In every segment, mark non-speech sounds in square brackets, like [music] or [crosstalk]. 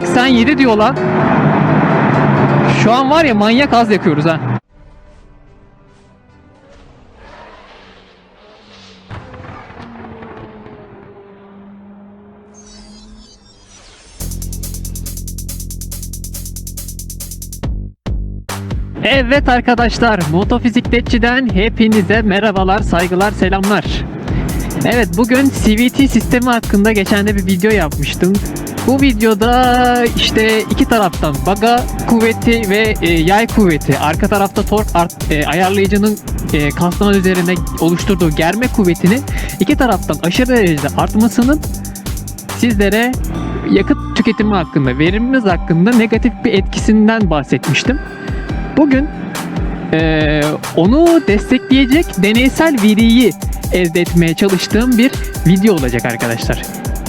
87 diyor lan. Şu an var ya manyak az yakıyoruz ha. Evet arkadaşlar, Motofisikletçi'den hepinize merhabalar, saygılar, selamlar. Evet, bugün CVT sistemi hakkında geçen de bir video yapmıştım. Bu videoda işte iki taraftan baga kuvveti ve e, yay kuvveti, arka tarafta tork art, e, ayarlayıcının e, kasnaman üzerinde oluşturduğu germe kuvvetini iki taraftan aşırı derecede artmasının sizlere yakıt tüketimi hakkında, verimimiz hakkında negatif bir etkisinden bahsetmiştim. Bugün eee, onu destekleyecek deneysel veriyi elde etmeye çalıştığım bir video olacak arkadaşlar.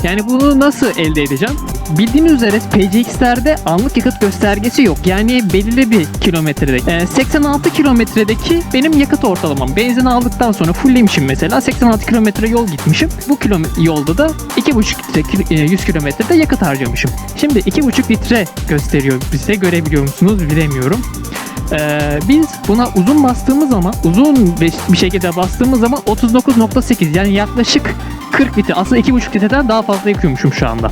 Yani bunu nasıl elde edeceğim? Bildiğiniz üzere PCX'lerde anlık yakıt göstergesi yok. Yani belirli bir kilometrede. eee, 86 kilometredeki benim yakıt ortalamam. Benzin aldıktan sonra fulllemişim mesela. 86 kilometre yol gitmişim. Bu kilometre yolda da 2,5 litre kil- eee, 100 kilometrede yakıt harcamışım. Şimdi 2,5 litre gösteriyor bize. Görebiliyor musunuz bilemiyorum. Ee, biz buna uzun bastığımız zaman uzun bir şekilde bastığımız zaman 39.8 yani yaklaşık 40 litre aslında 2.5 litreden daha fazla yakıyormuşum şu anda.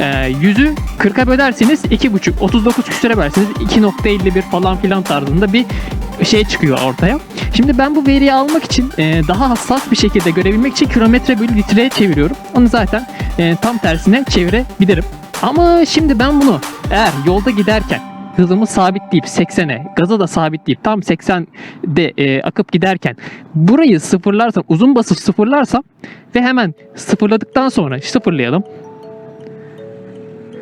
Ee, yüzü 40'a bölerseniz 2.5 39 küsüre bölerseniz 2.51 falan filan tarzında bir şey çıkıyor ortaya. Şimdi ben bu veriyi almak için e, daha hassas bir şekilde görebilmek için kilometre bölü litreye çeviriyorum. Onu zaten e, tam tersine çevirebilirim. Ama şimdi ben bunu eğer yolda giderken hızımı sabitleyip 80'e, gaza da sabitleyip tam 80'de e, akıp giderken burayı sıfırlarsam, uzun basıp sıfırlarsam ve hemen sıfırladıktan sonra sıfırlayalım.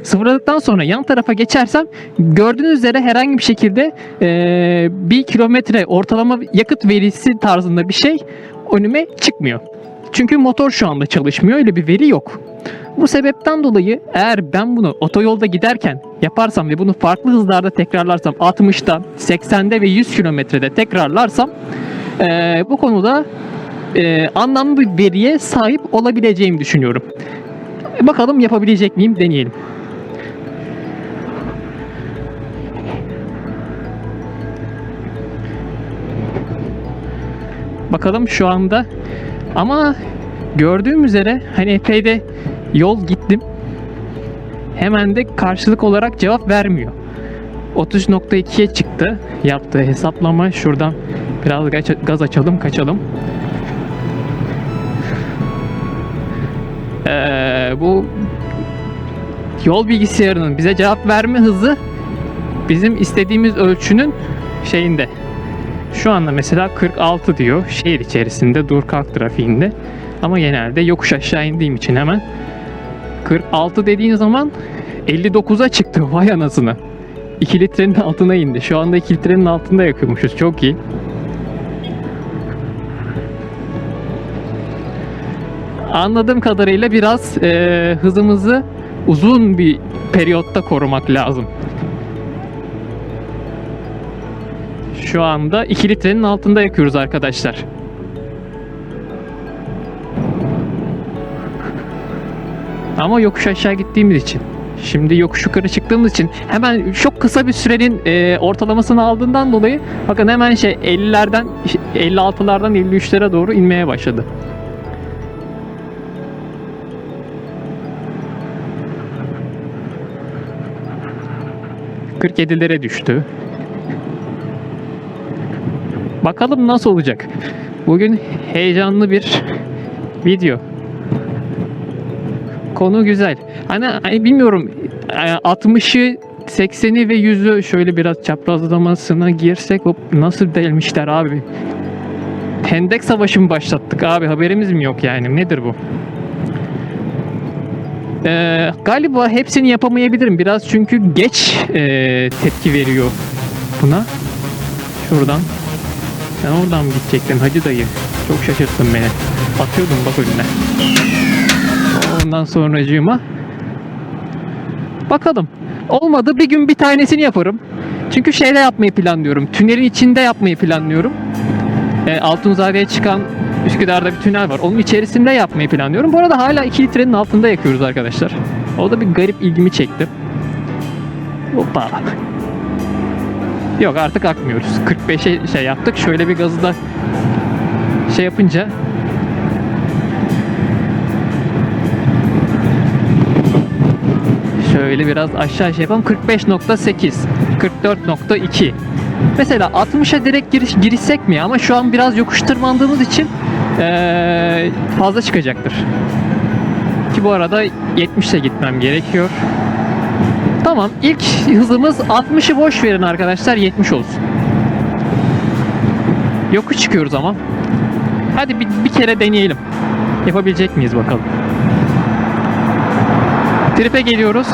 Sıfırladıktan sonra yan tarafa geçersem gördüğünüz üzere herhangi bir şekilde e, bir kilometre ortalama yakıt verisi tarzında bir şey önüme çıkmıyor. Çünkü motor şu anda çalışmıyor öyle bir veri yok. Bu sebepten dolayı eğer ben bunu otoyolda giderken yaparsam ve bunu farklı hızlarda tekrarlarsam 60'ta, 80'de ve 100 kilometrede tekrarlarsam eee, bu konuda eee, anlamlı bir veriye sahip olabileceğimi düşünüyorum. Bakalım yapabilecek miyim deneyelim. Bakalım şu anda ama gördüğüm üzere hani epey de yol gittim. Hemen de karşılık olarak cevap vermiyor. 30.2'ye çıktı yaptığı hesaplama. Şuradan biraz gaz- açalım kaçalım. Ee, bu yol bilgisayarının bize cevap verme hızı bizim istediğimiz ölçünün şeyinde. Şu anda mesela 46 diyor şehir içerisinde dur kalk trafiğinde. Ama genelde yokuş aşağı indiğim için hemen 46 dediğin zaman 59'a çıktı [laughs] vay anasını. 2 litrenin altına indi. Şu anda 2 litrenin altında yakıyormuşuz. Çok iyi. Anladığım kadarıyla biraz eee, hızımızı uzun bir periyotta korumak lazım. Şu anda 2 litrenin altında yakıyoruz arkadaşlar. Ama yokuş aşağı gittiğimiz için. Şimdi yokuş yukarı çıktığımız için hemen çok kısa bir sürenin e, ortalamasını aldığından dolayı bakın hemen şey 50'lerden 56'lardan 53'lere doğru inmeye başladı. ...47'lere düştü. Bakalım nasıl olacak. Bugün heyecanlı bir video. Konu güzel. Hani, hani bilmiyorum e, 60'ı 80'i ve 100'ü şöyle biraz çaprazlamasına girsek hop nasıl delmişler abi. Hendek savaşı mı başlattık abi haberimiz mi yok yani nedir bu? Ee, galiba hepsini yapamayabilirim biraz çünkü geç e, tepki veriyor buna. Şuradan sen oradan mı gidecektin hacı dayı? Çok şaşırttın beni. Atıyordum bak önüne. Ondan sonracığıma. Bakalım. Olmadı bir gün bir tanesini yaparım. Çünkü şeyde yapmayı planlıyorum. Tünelin içinde yapmayı planlıyorum. E, Altunzade'ye çıkan Üsküdar'da bir tünel var. Onun içerisinde yapmayı planlıyorum. Bu arada hala 2 litrenin altında yakıyoruz arkadaşlar. O da bir garip ilgimi çekti. Hoppa. Yok artık akmıyoruz. 45'e şey yaptık. Şöyle bir gazı da şey yapınca Şöyle biraz aşağı şey yapalım. 45.8, 44.2. Mesela 60'a direkt giriş, girişsek mi? Ama şu an biraz yokuş tırmandığımız için eee, fazla çıkacaktır. Ki bu arada 70'e gitmem gerekiyor. Tamam ilk hızımız 60'ı boş verin arkadaşlar 70 olsun. Yokuş çıkıyoruz ama. Hadi bir, bir kere deneyelim. Yapabilecek miyiz bakalım. Trip'e geliyoruz.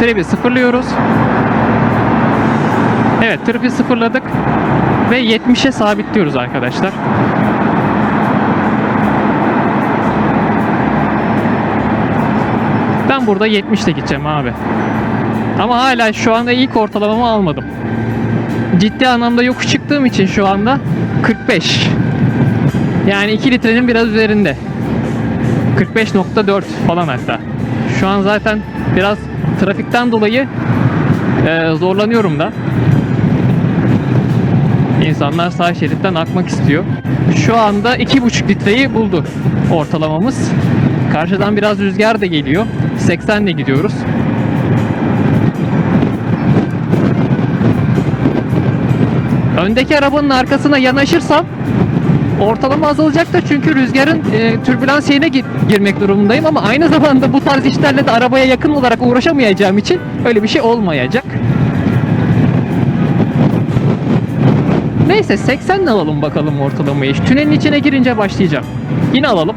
Trip'i sıfırlıyoruz. Evet trip'i sıfırladık. Ve 70'e sabitliyoruz arkadaşlar. Ben burada 70 ile gideceğim abi. Ama hala şu anda ilk ortalamamı almadım. Ciddi anlamda yokuş çıktığım için şu anda 45. Yani 2 litrenin biraz üzerinde. 45.4 falan hatta. Şu an zaten biraz trafikten dolayı e, zorlanıyorum da. İnsanlar sağ şeritten akmak istiyor. Şu anda 2,5 litreyi buldu ortalamamız. Karşıdan biraz rüzgar da geliyor. 80 ile gidiyoruz. Öndeki arabanın arkasına yanaşırsam ortalama azalacaktır çünkü rüzgarın e, türbülans şeyine gi- girmek durumundayım ama aynı zamanda bu tarz işlerle de arabaya yakın olarak uğraşamayacağım için öyle bir şey olmayacak. Neyse 80 alalım bakalım ortalamayı. Tünelin içine girince başlayacağım. Yine alalım.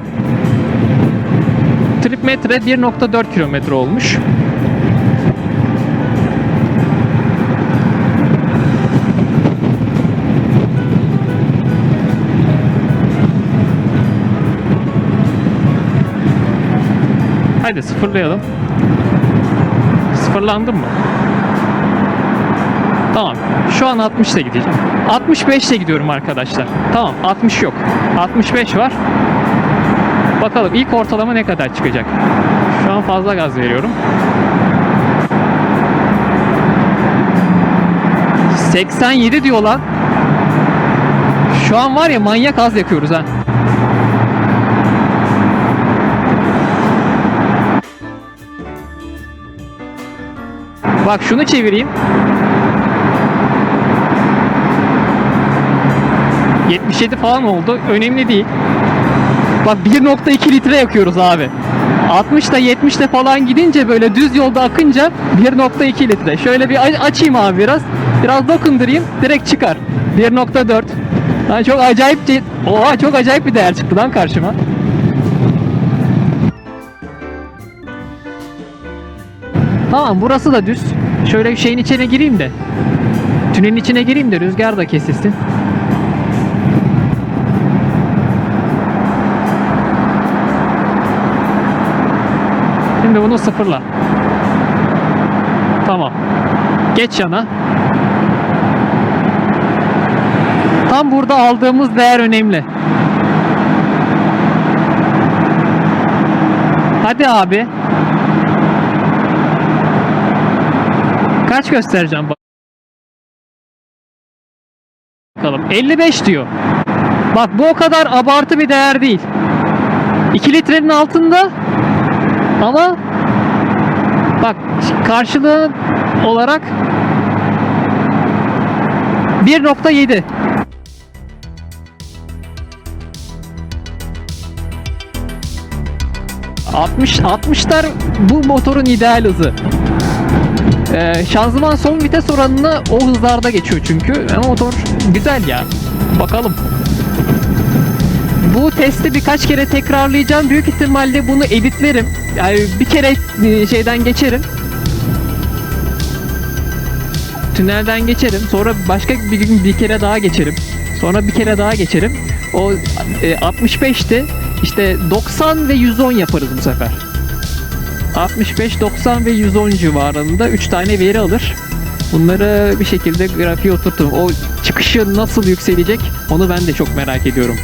Metre 1.4 kilometre olmuş. Hadi sıfırlayalım. Sıfırlandım mı? Tamam. Şu an 60 ile gideceğim. 65 ile gidiyorum arkadaşlar. Tamam 60 yok. 65 var. Bakalım ilk ortalama ne kadar çıkacak. Şu an fazla gaz veriyorum. 87 diyor lan. Şu an var ya manyak az yakıyoruz ha. Bak şunu çevireyim. 77 falan oldu. Önemli değil. Bak 1.2 litre yakıyoruz abi. 60'da 70'de falan gidince böyle düz yolda akınca 1.2 litre. Şöyle bir açayım abi biraz. Biraz dokundurayım. Direkt çıkar. 1.4. Lan çok acayip Oha çok acayip bir değer çıktı lan karşıma. Tamam burası da düz. Şöyle bir şeyin içine gireyim de. Tünelin içine gireyim de rüzgar da kesilsin. Şimdi bunu sıfırla. Tamam. Geç yana. Tam burada aldığımız değer önemli. Hadi abi. Kaç göstereceğim bak- bakalım. 55 diyor. Bak bu o kadar abartı bir değer değil. 2 litrenin altında ama bak karşılığı olarak 1.7 60 60'lar bu motorun ideal hızı. Ee, şanzıman son vites oranını o hızlarda geçiyor çünkü. Ama motor güzel ya. Bakalım. Bu testi birkaç kere tekrarlayacağım. Büyük ihtimalle bunu editlerim. Yani bir kere e, şeyden geçerim. Tünelden geçerim. Sonra başka bir gün bir kere daha geçerim. Sonra bir kere daha geçerim. O e, 65'ti. İşte 90 ve 110 yaparız bu sefer. 65, 90 ve 110 civarında 3 tane veri alır. Bunları bir şekilde grafiğe oturturum. O çıkışı nasıl yükselecek onu ben de çok merak ediyorum.